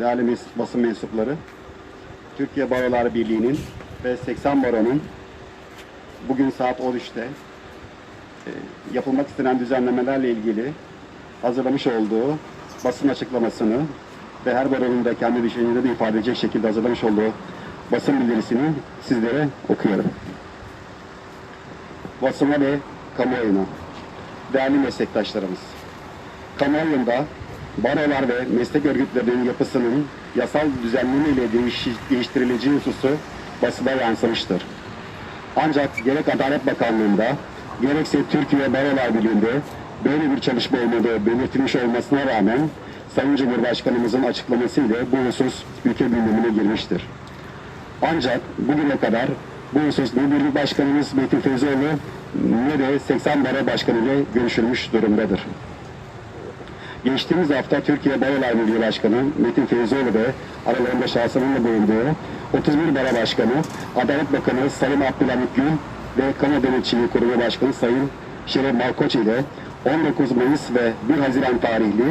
değerli basın mensupları, Türkiye Barolar Birliği'nin ve 80 Baro'nun bugün saat 13'te e, yapılmak istenen düzenlemelerle ilgili hazırlamış olduğu basın açıklamasını ve her baronun da kendi düşüncelerini ifade edecek şekilde hazırlamış olduğu basın bildirisini sizlere okuyorum. Basına ve kamuoyuna, değerli meslektaşlarımız, kamuoyunda barolar ve meslek örgütlerinin yapısının yasal düzenleme ile değiş- değiştirileceği hususu basına yansımıştır. Ancak gerek Adalet Bakanlığı'nda gerekse Türkiye Barolar Birliği'nde böyle bir çalışma olmadığı belirtilmiş olmasına rağmen Sayın Cumhurbaşkanımızın açıklamasıyla bu husus ülke gündemine girmiştir. Ancak bugüne kadar bu husus ne Birlik Başkanımız Metin Feyzoğlu ne de 80 Baro Başkanı ile görüşülmüş durumdadır. Geçtiğimiz hafta Türkiye Barolar Birliği Başkanı Metin Feyzoğlu ve aralarında şahsının da bulunduğu 31 Baro Başkanı, Adalet Bakanı Sayın Abdülhamit Gül ve Kamu Denetçiliği Kurumu Başkanı Sayın Şeref Malkoç ile 19 Mayıs ve 1 Haziran tarihli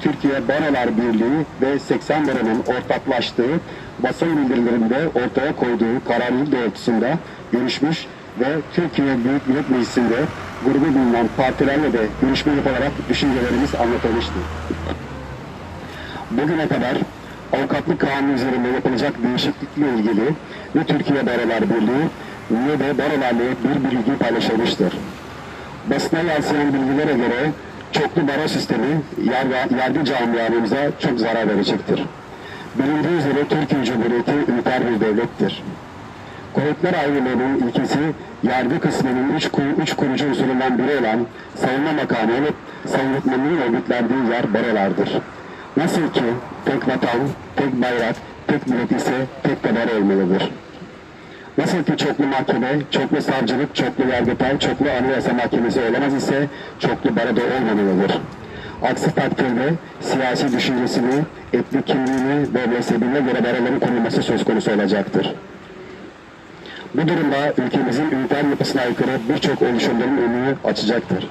Türkiye Barolar Birliği ve 80 Baro'nun ortaklaştığı basın bildirilerinde ortaya koyduğu kararlılık doğrultusunda görüşmüş ve Türkiye Büyük Millet Meclisi'nde grubu bulunan partilerle de görüşme yaparak düşüncelerimiz anlatılmıştı. Bugüne kadar avukatlık kanunu üzerinde yapılacak değişiklikle ilgili ne Türkiye Barolar Birliği ne de barolarla bir bilgi paylaşılmıştır. Basına yansıyan bilgilere göre çoklu baro sistemi yargı, yargı camiamıza çok zarar verecektir. Bilindiği üzere Türkiye Cumhuriyeti üniter bir devlettir. Kuvvetler ayrılığının ilkesi yargı kısmının üç, ku- üç kurucu unsurundan biri olan savunma makamı olup savunmanın örgütlendiği yer barolardır. Nasıl ki tek vatan, tek bayrak, tek millet ise tek baro olmalıdır. Nasıl ki çoklu mahkeme, çoklu savcılık, çoklu yargıtay, çoklu anayasa mahkemesi olamaz ise çoklu baro da olmamalıdır. Aksi takdirde siyasi düşüncesini, etnik kimliğini ve mezhebine göre baroların kurulması söz konusu olacaktır. Bu durumda ülkemizin üniter yapısına aykırı birçok oluşumların önünü açacaktır.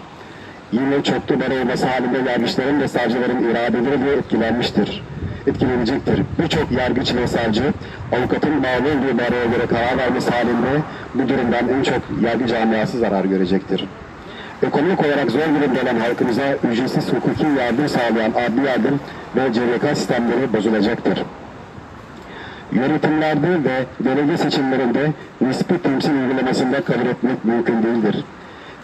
Yine çoklu baro olması halinde yargıçların ve savcıların iradeleri de etkilenmiştir. Etkilenecektir. Birçok yargıç ve savcı avukatın bağlı olduğu baroya göre karar vermesi halinde bu durumdan en çok yargı camiası zarar görecektir. Ekonomik olarak zor durumda olan halkımıza ücretsiz hukuki yardım sağlayan adli yardım ve CVK sistemleri bozulacaktır yönetimlerde ve delege seçimlerinde nispi temsil uygulamasında kabul etmek mümkün değildir.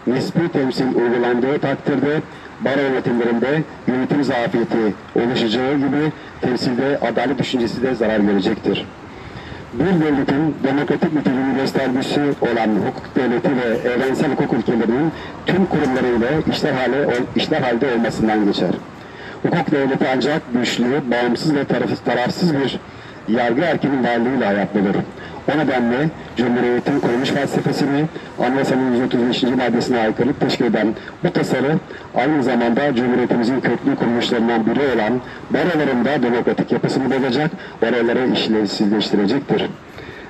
Nispi temsil uygulandığı takdirde baro yönetimlerinde yönetim zafiyeti oluşacağı gibi temsilde adalet düşüncesi de zarar görecektir. Bir devletin demokratik niteliğini göstergesi olan hukuk devleti ve evrensel hukuk ülkelerinin tüm kurumlarıyla işler, hale, işler halde olmasından geçer. Hukuk devleti ancak güçlü, bağımsız ve taraf- tarafsız bir yargı erkinin varlığıyla ayaktadır. O nedenle Cumhuriyet'in kuruluş felsefesini Anayasanın 135. maddesine aykırılık teşkil eden bu tasarı aynı zamanda Cumhuriyetimizin köklü kuruluşlarından biri olan baroların da demokratik yapısını bozacak, baroları işlevsizleştirecektir.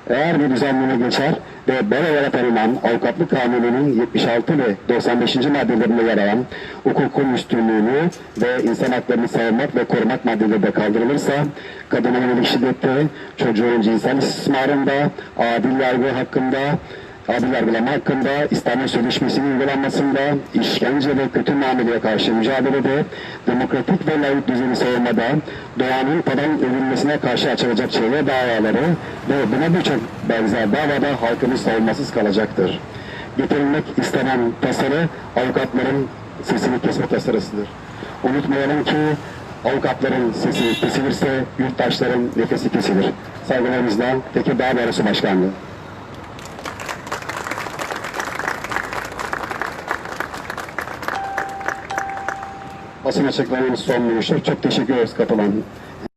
Eğer bir düzenleme geçer ve barolara tanınan avukatlık kanununun 76 ve 95. maddelerinde yer alan hukukun üstünlüğünü ve insan haklarını savunmak ve korumak maddeleri de kaldırılırsa kadına yönelik şiddette, çocuğun cinsel istismarında, adil yargı hakkında, adil yargılama hakkında, İstanbul Sözleşmesi'nin uygulanmasında, işkence ve kötü muameleye karşı mücadelede, demokratik ve layık düzeni savunmada, doğanın tadan edilmesine karşı açılacak çevre davaları ve buna birçok benzer davada halkımız savunmasız kalacaktır. Getirilmek istenen tasarı avukatların sesini kesme tasarısıdır. Unutmayalım ki avukatların sesi kesilirse yurttaşların nefesi kesilir. Saygılarımızla Tekirdağ Barosu Başkanlığı. Basın açıklamamız son bulmuştur. Çok teşekkür ederiz katılan